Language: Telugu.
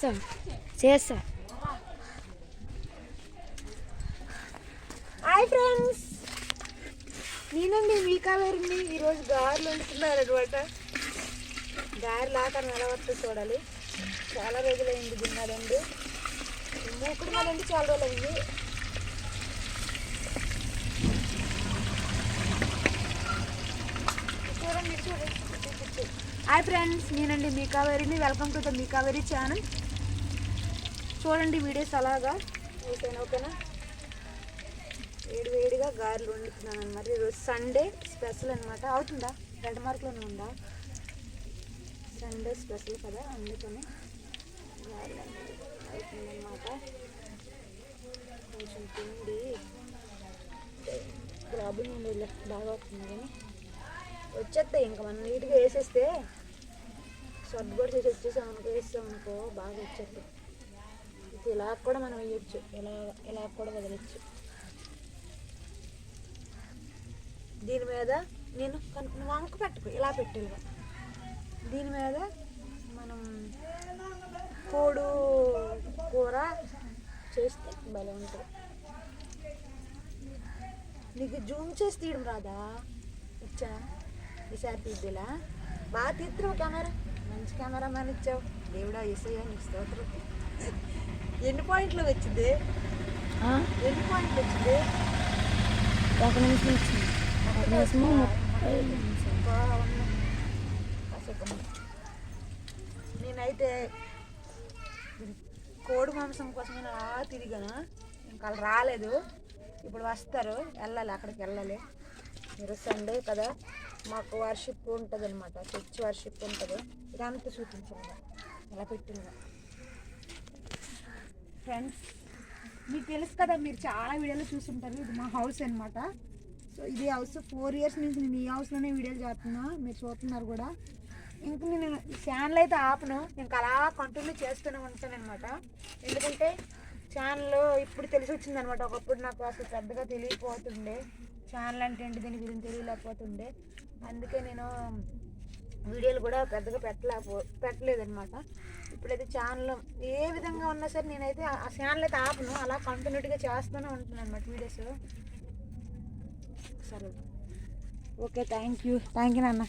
సార్ చేస్తా. Hi friends. నేనండి మీ కావేరిని ఈరోజు గారెలు వండుతున్నారు అనమాట గారెలు ఆకారం ఎలా చూడాలి. చాలా రోజులైంది తిన్నారండి మూకుడు మళ్ళీ చాలా రోజులైంది. చూడండి చూడండి. Hi friends. నేనండి మీ కావేరిని వెల్కమ్ టు ద మీ కావేరి ఛానల్. చూడండి వీడియోస్ అలాగా. ఓకేనా ఓకేనా? వేడి వేడిగా గారెలు వండుతున్నాను అనమాట ఈరోజు సండే స్పెషల్ అనమాట అవుతుందా? రెడ్ మార్కులోనే ఉందా? సండే స్పెషల్ కదా అందుకని గారెలు అనేది అవుతుందన్నమాట. కొంచెం తిండి ప్రాబ్లం ఉండదు బాగా వస్తుంది కానీ. వచ్చేస్తాయి ఇంకా మనం నీట్గా వేసేస్తే సర్దు కూడా చేసి వచ్చేసాం అనుకో వేస్తాం అనుకో బాగా వచ్చేస్తాయి. ఇలా కూడా మనం వేయచ్చు. ఇలా ఇలా కూడా వదలచ్చు దీని మీద నేను వంక పెట్టుకో ఇలా పెట్టేవా దీని మీద మనం కోడు కూర చేస్తే భలే ఉంటుంది. నీకు జూమ్ చేసి తీయడం రాదా? ఇచ్చా ఈసారి తీద్దిలా? బాగా తీస్తున్నావు కెమెరా. మంచి కెమెరా మ్యాన్ ఇచ్చావు. దేవుడా ఇసయ్యా నీకు స్తోత్రం. ఎన్ని పాయింట్లు వచ్చింది? ఎన్ని పాయింట్లు వచ్చింది? ఒక నిమిషం ఇచ్చింది ఒక నిమిషము ముప్పై నిమిషం. నేనైతే కోడి మాంసం కోసం నేను అలా తిరిగాను? ఇంకా రాలేదు. ఇప్పుడు వస్తారు. వెళ్ళాలి అక్కడికి వెళ్ళాలి. మీరు సండే కదా మాకు వర్షిప్ ఉంటుంది అనమాట చర్చ్ వర్షిప్ ఉంటుంది. ఇదంతా చూపించండి. ఎలా పెట్టింది. ఫ్రెండ్స్ మీకు తెలుసు కదా మీరు చాలా వీడియోలు చూసుంటారు. ఇది మా హౌస్ అనమాట సో ఇది హౌస్ ఫోర్ ఇయర్స్ నుంచి నేను ఈ హౌస్లోనే వీడియోలు చేస్తున్నా. మీరు చూస్తున్నారు కూడా. ఇంక నేను ఛానల్ అయితే ఆపను. ఇంకా అలా కంటిన్యూ చేస్తూనే ఉంటాను అనమాట ఎందుకంటే ఛానల్ ఇప్పుడు తెలిసి వచ్చింది అనమాట ఒకప్పుడు నాకు అసలు పెద్దగా తెలియకపోతుండే. ఛానల్ అంటే ఏంటి దీని గురించి తెలియలేకపోతుండే. అందుకే నేను వీడియోలు కూడా పెద్దగా పెట్టలేకపో పెట్టలేదనమాట. ఇప్పుడైతే ఛానల్ ఏ విధంగా ఉన్నా సరే నేనైతే ఆ ఆ ఛానల్ అయితే ఆపను. అలా కంటిన్యూటీగా చేస్తూనే ఉంటున్నాను అనమాట వీడియోస్. సరే. Okay thank you thank you నాన్న.